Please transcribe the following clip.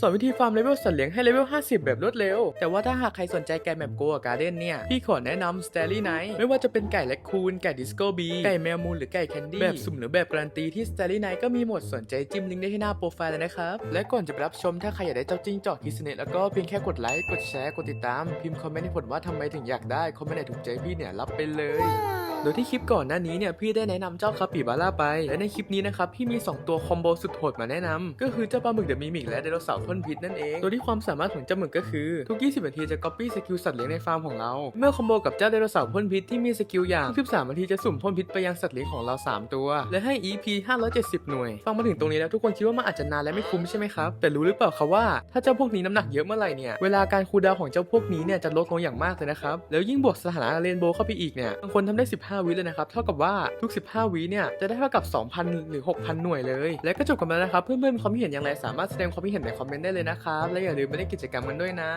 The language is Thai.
สอนวิธีฟาร์มเลเวลสัตว์เลี้ยงให้เลเวล 50 แบบรวดเร็ว แต่ว่าถ้าหากใครสนใจไก่แมปโกะการ์เด้นเนี่ย พี่ขอแนะนำ s t a r r y Night ไม่ว่าจะเป็นไก่แลคคูน ไก่ดิสโก้บี ไก่แมวมูนหรือไก่แคนดี้ แบบสุ่มหรือแบบการันตีที่ s t a r r y Night ก็มีหมดสนใจจิ้มลิงก์ได้ที่หน้าโปรไฟล์เลยนะครับ และก่อนจะไปรับชมถ้าใครอยากได้เจ้าจิ้งจอกคิสเนตแล้วก็เพียงแค่กดไลค์ กดแชร์ กดติดตาม พิมพ์คอมเมนต์ให้ผลว่าทำไมถึงอยากได้ คอมเมนต์ไหนถูกใจพี่เนี่ยรับไปเลยโดยที่คลิปก่อนหน้านี้เนี่ยพี่ได้แนะนำเจ้าคาปิบาร่าไป และในคลิปนี้นะครับพี่มี 2 ตัวคอมโบสุดโหดมาแนะนำก็คือเจ้าปลาหมึกเดอะมิมิกและไดโนเสาร์พ่นพิษนั่นเอง โดยที่ความสามารถของเจ้าหมึกก็คือ ทุก 20 นาทีจะ copy สกิลสัตว์เลี้ยงในฟาร์มของเรา เมื่อคอมโบกับเจ้าไดโนเสาร์พ่นพิษที่มีสกิลอย่าง13นาทีจะสุ่มพ่นพิษไปยังสัตว์เลี้ยงของเรา 3 ตัว และให้ EP 570 หน่วย ฟังมาถึงตรงนี้แล้วทุกคนคิดว่ามันอาจจะนานและไม่คุ้มใช่ไหมครับ แต่รู้หรือเปล่าครับว่าถ้าเจ้าพวกนี้น้ำหนักเยอะเมื่อไหร่เนี่ย เวลาการคูดาวของเจ้าพวกนี้เนี่ยจะลดลงอย่างมากเลยนะครับ แล้วยิ่งบวกสถานะเรนโบว์เข้าไปอีกเนี่ย บางคนทำได้15 วิเลยนะครับ เท่ากับว่าทุก 15 วิเนี่ยจะได้เท่ากับ 2,000 หรือ 6,000 หน่วยเลย และก็จบกันแล้วนะครับ เพื่อนๆมีความคิดเห็นอย่างไรสามารถแสดงความคิดเห็นในคอมเมนต์ได้เลยนะครับ และอย่าลืมไปเล่นกิจกรรมกันด้วยนะ